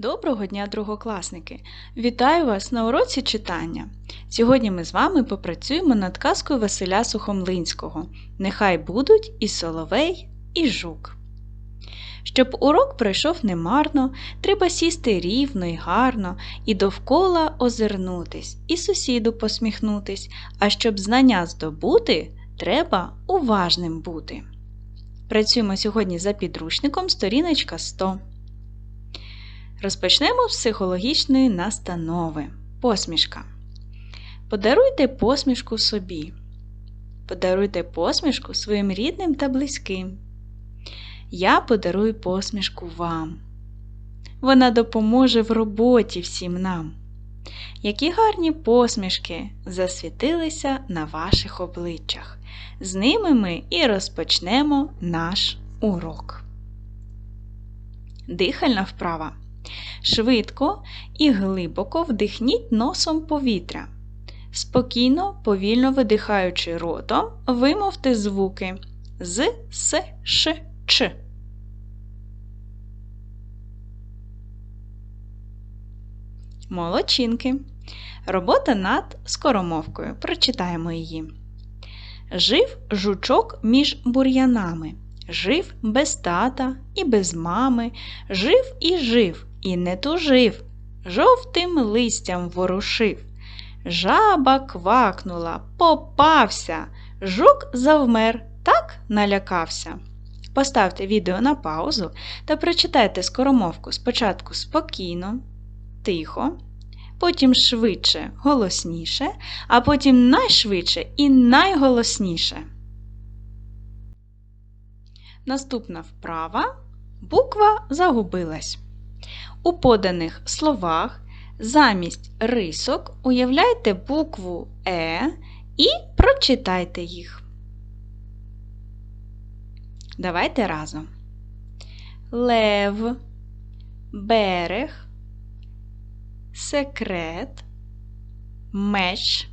Доброго дня, другокласники! Вітаю вас на уроці читання. Сьогодні ми з вами попрацюємо над казкою Василя Сухомлинського Нехай будуть і соловей, і жук. Щоб урок пройшов немарно, треба сісти рівно і гарно, і довкола озирнутись, і сусіду посміхнутись, а щоб знання здобути, треба уважним бути. Працюємо сьогодні за підручником сторіночка 100. Розпочнемо з психологічної настанови. Посмішка. Подаруйте посмішку собі. Подаруйте посмішку своїм рідним та близьким. Я подарую посмішку вам. Вона допоможе в роботі всім нам. Які гарні посмішки засвітилися на ваших обличчях. З ними ми і розпочнемо наш урок. Дихальна вправа. Швидко і глибоко вдихніть носом повітря. Спокійно, повільно видихаючи ротом, вимовте звуки з, с, ш, ч. Молодчинки. Робота над скоромовкою. Прочитаємо її. Жив жучок між бур'янами. Жив без тата і без мами. Жив і жив, і не тужив. Жовтим листям ворушив. Жаба квакнула, попався. Жук завмер, так налякався. Поставте відео на паузу та прочитайте скоромовку спочатку спокійно, тихо, потім швидше, голосніше, а потім найшвидше і найголосніше. Наступна вправа буква загубилась. У поданих словах замість рисок уявляйте букву Е і прочитайте їх. Давайте разом. Лев, берег, секрет, меч,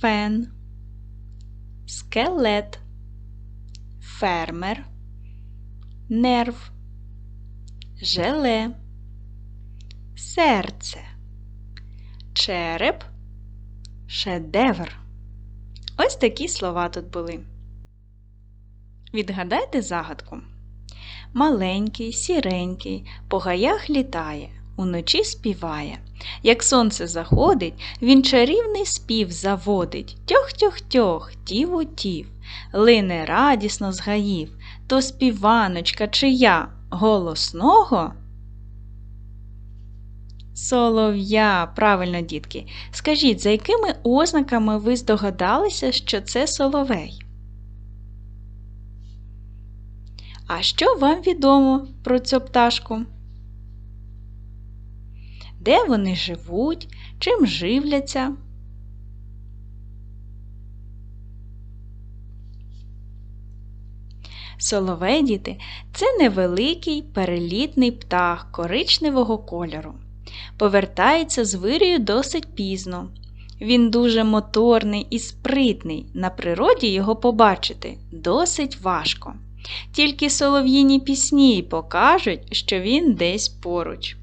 фен, скелет, фермер, нерв, желе, серце, череп, шедевр. Ось такі слова тут були. Відгадайте загадку. Маленький, сіренький, по гаях літає, уночі співає. Як сонце заходить, він чарівний спів заводить. Тьох-тьох-тьох, тів-утів, лине радісно з гаїв, то співаночка чия голосного. Солов'я, правильно, дітки. Скажіть, за якими ознаками ви здогадалися, що це соловей? А що вам відомо про цю пташку? Де вони живуть, чим живляться? Соловей, діти, це невеликий перелітний птах коричневого кольору. Повертається з вирію досить пізно. Він дуже моторний і спритний. На природі його побачити досить важко. Тільки солов'їні пісні покажуть, що він десь поруч.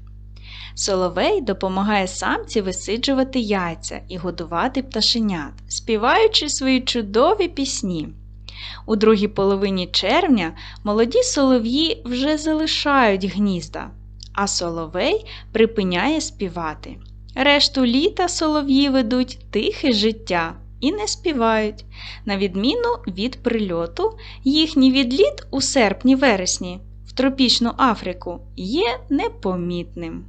Соловей допомагає самці висиджувати яйця і годувати пташенят, співаючи свої чудові пісні. У другій половині червня молоді солов'ї вже залишають гнізда, а соловей припиняє співати. Решту літа солов'ї ведуть тихе життя і не співають. На відміну від прильоту, їхній відліт у серпні-вересні в тропічну Африку є непомітним.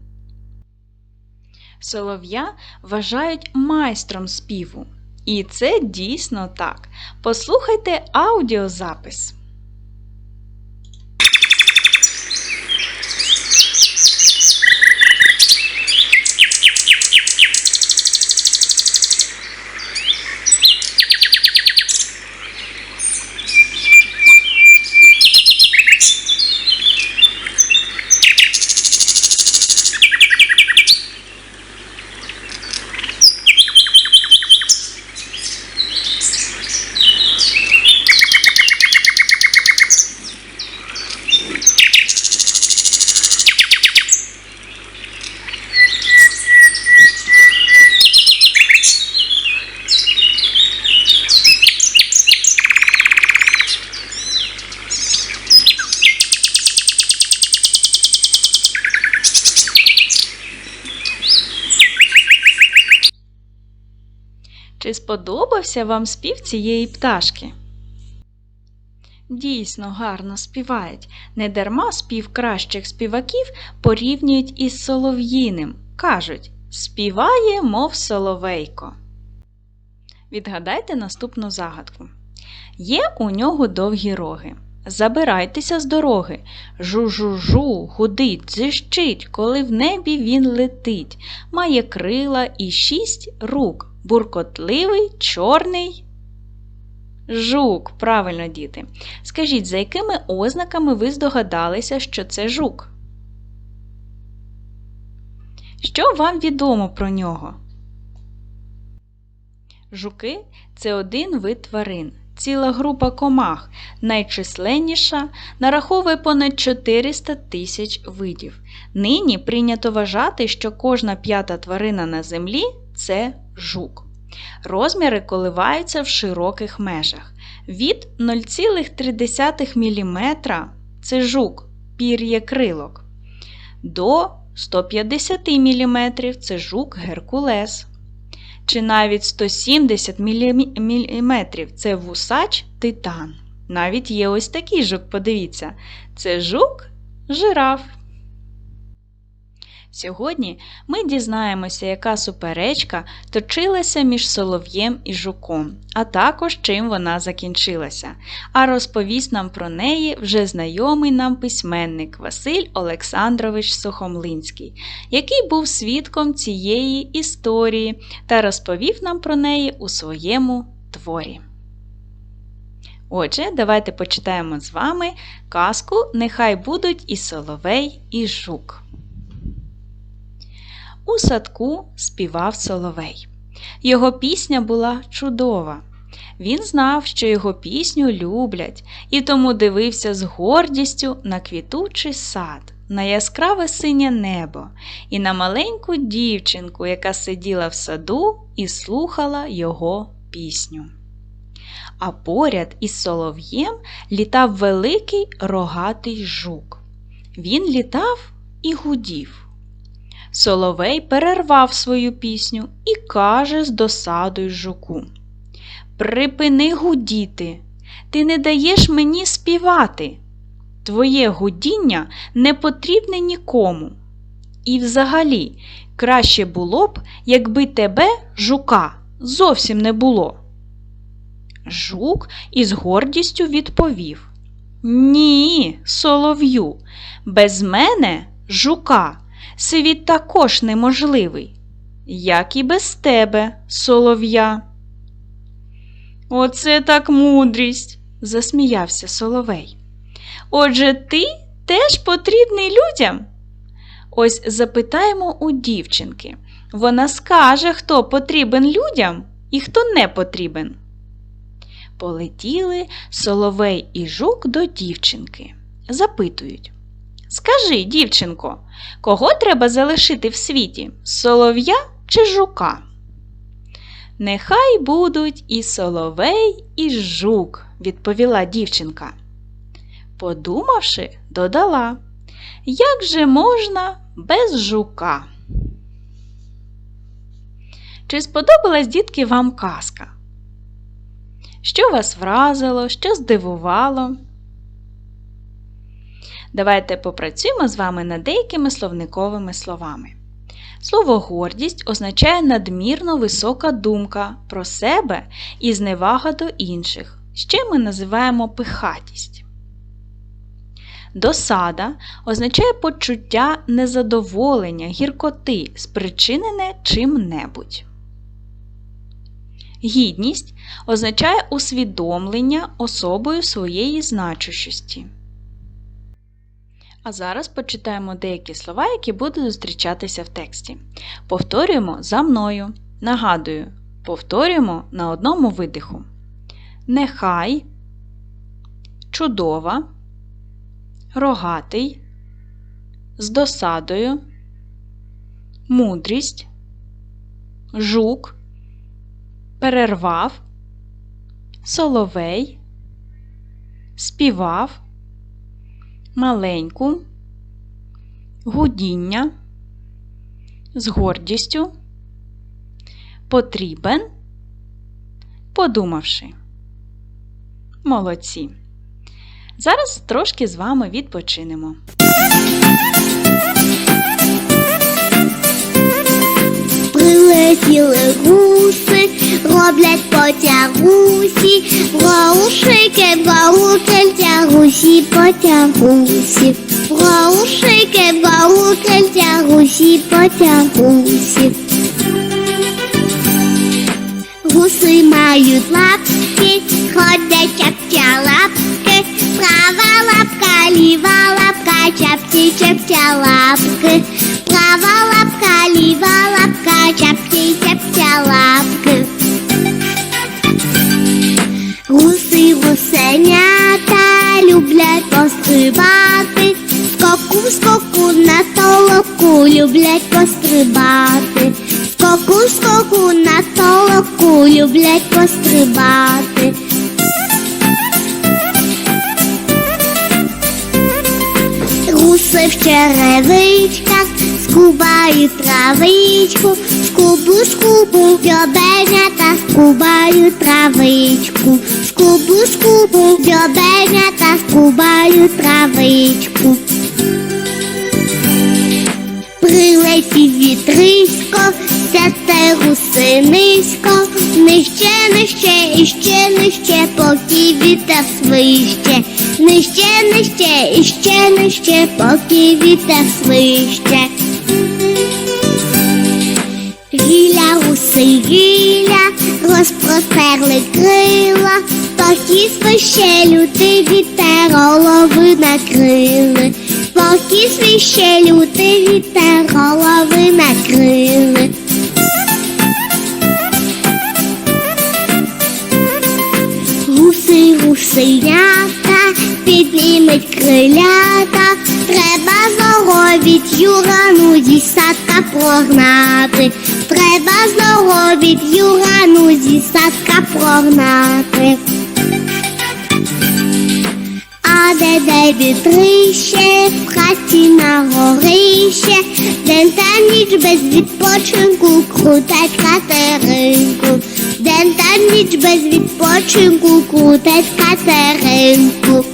Солов'я вважають майстром співу. І це дійсно так. Послухайте аудіозапис. Чи сподобався вам спів цієї пташки? Дійсно гарно співають. Недарма спів кращих співаків порівнюють із солов'їним. Кажуть, співає, мов соловейко. Відгадайте наступну загадку. Є у нього довгі роги. Забирайтеся з дороги. Жу-жу-жу, гудить, дзищить, коли в небі він летить. Має крила і шість рук. Буркотливий, чорний. Жук, правильно, діти. Скажіть, за якими ознаками ви здогадалися, що це жук? Що вам відомо про нього? Жуки це один вид тварин, ціла група комах, найчисленніша, нараховує понад 400 тисяч видів. Нині прийнято вважати, що кожна п'ята тварина на землі це жук. Розміри коливаються в широких межах. Від 0,3 мм це жук, пір'є крилок, до 150 мм це жук Геркулес. Чи навіть 170 мм це вусач титан. Навіть є ось такий жук, подивіться, це жук жираф. Сьогодні ми дізнаємося, яка суперечка точилася між солов'єм і жуком, а також чим вона закінчилася. А розповість нам про неї вже знайомий нам письменник Василь Олександрович Сухомлинський, який був свідком цієї історії та розповів нам про неї у своєму творі. Отже, давайте почитаємо з вами казку Нехай будуть і соловей, і жук. У садку співав соловей. Його пісня була чудова. Він знав, що його пісню люблять, і тому дивився з гордістю на квітучий сад, на яскраве синє небо і на маленьку дівчинку, яка сиділа в саду і слухала його пісню. А поряд із солов'єм літав великий рогатий жук. Він літав і гудів. Соловей перервав свою пісню і каже з досадою жуку Припини гудіти, ти не даєш мені співати. Твоє гудіння не потрібне нікому. І взагалі, краще було б, якби тебе, жука, зовсім не було. Жук із гордістю відповів Ні, солов'ю, без мене жука світ також неможливий, як і без тебе, солов'я. Оце так мудрість, засміявся соловей. Отже, ти теж потрібний людям? Ось запитаємо у дівчинки. Вона скаже, хто потрібен людям і хто не потрібен. Полетіли соловей і жук до дівчинки. Запитують Скажи, дівчинко, кого треба залишити в світі солов'я чи жука? Нехай будуть і соловей, і жук, відповіла дівчинка. Подумавши, додала, як же можна без жука? Чи сподобалась дітки вам казка? Що вас вразило, що здивувало? Давайте попрацюємо з вами над деякими словниковими словами. Слово гордість означає надмірно висока думка про себе і зневага до інших. Ще ми називаємо пихатість. Досада означає почуття незадоволення, гіркоти, спричинене чим-небудь. Гідність означає усвідомлення особою своєї значущості. А зараз почитаємо деякі слова, які будуть зустрічатися в тексті. Повторюємо за мною. Нагадую, повторюємо на одному видиху. Нехай, чудова, рогатий, з досадою, мудрість, жук, перервав, соловей, співав маленьку, гудіння, з гордістю, потрібен, подумавши. Молодці. Зараз трошки з вами відпочинемо. Прилетіли гуси, роблять потягусі, Гоушики, гоукельтя, гусі потягусі, Гоушики, гоукельтя, гусі потягусі. Гуси мають лапки, ходять чаптя лапки, права лапка, ліва лапка, чапті чаптя лапки, права лапка, ліва лапка, чапті чаптя лапки. Гуси гусенята люблять пострибати, скоку скоку на толоку люблять пострибати, скоку скоку на толоку люблять вітрисько, сяте гуси низько, нижче, нижче, і ще нижче, поки вітер свище, нижче, нижче, і ще нижче, поки вітер свище. Гіля, гуси, гіля, розпростерли крила, поки свище лютий вітер голови накрили, поки свище лютий вітер голови зі садка прогнати. А де де вітрище, в хаті на горище, день та ніч без відпочинку крутать катеринку, день та ніч без відпочинку крутать катеринку.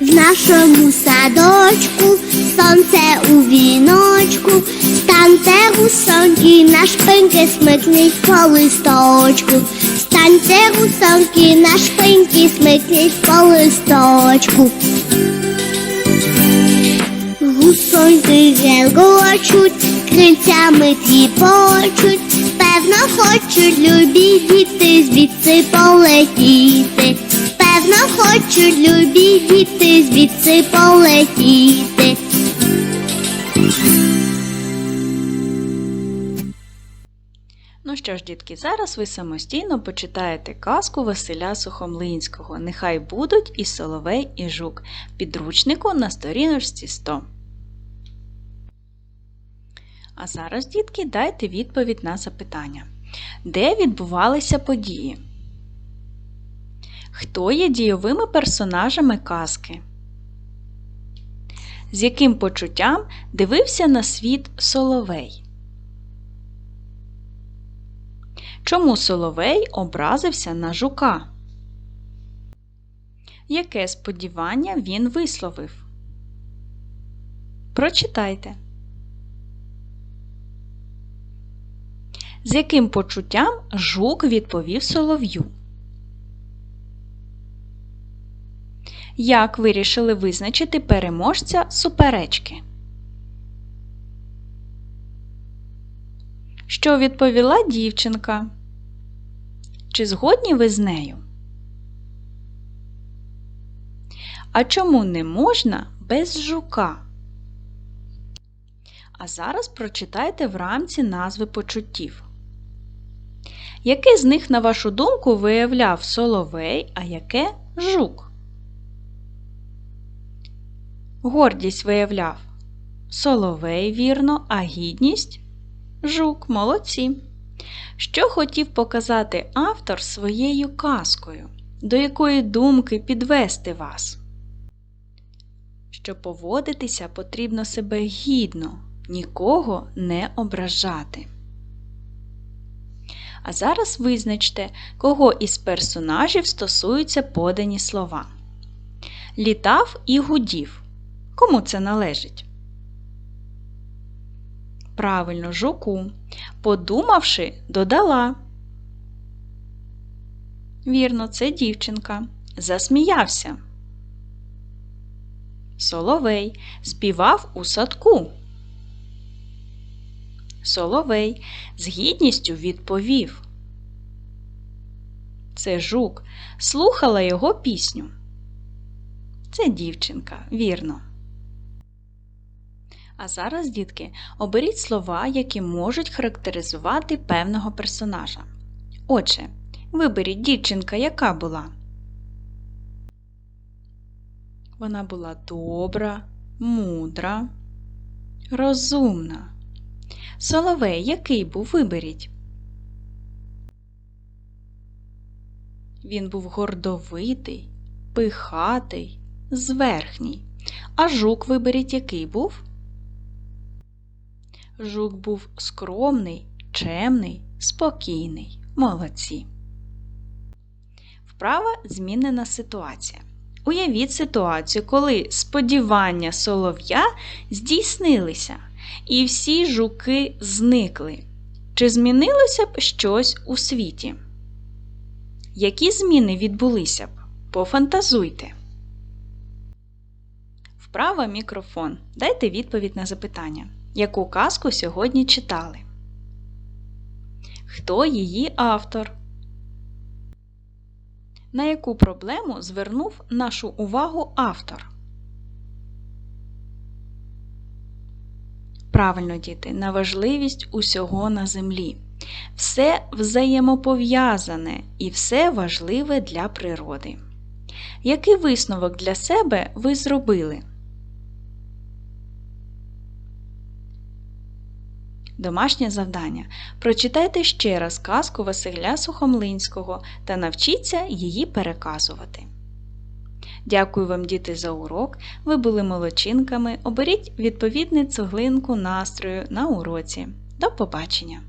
В нашому садочку сонце у віночку, станьте гусоньки, на шпиньки смикніть по листочку, станьте гусоньки, на шпиньки смикніть по листочку. Гусоньки гелгочуть, крильцями тріпочуть, певно хочуть любі діти звідси полетіти. Певно хочуть любі діти звідси полетіти. Що ж, дітки, зараз ви самостійно почитаєте казку Василя Сухомлинського Нехай будуть і Соловей, і Жук підручнику на сторіночці 100. А зараз, дітки, дайте відповідь на запитання. Де відбувалися події? Хто є дійовими персонажами казки? З яким почуттям дивився на світ Соловей? Чому Соловей образився на жука? Яке сподівання він висловив? Прочитайте. З яким почуттям жук відповів солов'ю? Як вирішили визначити переможця суперечки? Що відповіла дівчинка? Чи згодні ви з нею? А чому не можна без жука? А зараз прочитайте в рамці назви почуттів. Яке з них, на вашу думку, виявляв соловей, а яке жук? Гордість виявляв соловей, вірно, а гідність жук, молодці. Що хотів показати автор своєю казкою, до якої думки підвести вас? Що поводитися потрібно себе гідно, нікого не ображати. А зараз визначте, кого із персонажів стосуються подані слова. Літав і гудів. Кому це належить? Правильно, жуку. Подумавши, додала. Вірно, це дівчинка. Засміявся. Соловей співав у садку. Соловей з гідністю відповів. Це жук слухала його пісню. Це дівчинка, вірно. А зараз, дітки, оберіть слова, які можуть характеризувати певного персонажа. Отже, виберіть дівчинка, яка була. Вона була добра, мудра, розумна. Соловей, який був виберіть? Він був гордовитий, пихатий, зверхній. А жук виберіть, який був? Жук був скромний, чемний, спокійний. Молодці. Вправа змінена ситуація. Уявіть ситуацію, коли сподівання солов'я здійснилися, і всі жуки зникли. Чи змінилося б щось у світі? Які зміни відбулися б? Пофантазуйте. Вправа мікрофон. Дайте відповідь на запитання. Яку казку сьогодні читали? Хто її автор? На яку проблему звернув нашу увагу автор? Правильно, діти, на важливість усього на землі. Все взаємопов'язане і все важливе для природи. Який висновок для себе ви зробили? Домашнє завдання. Прочитайте ще раз казку Василя Сухомлинського та навчіться її переказувати. Дякую вам, діти, за урок. Ви були молочинками. Оберіть відповідну цеглинку настрою на уроці. До побачення!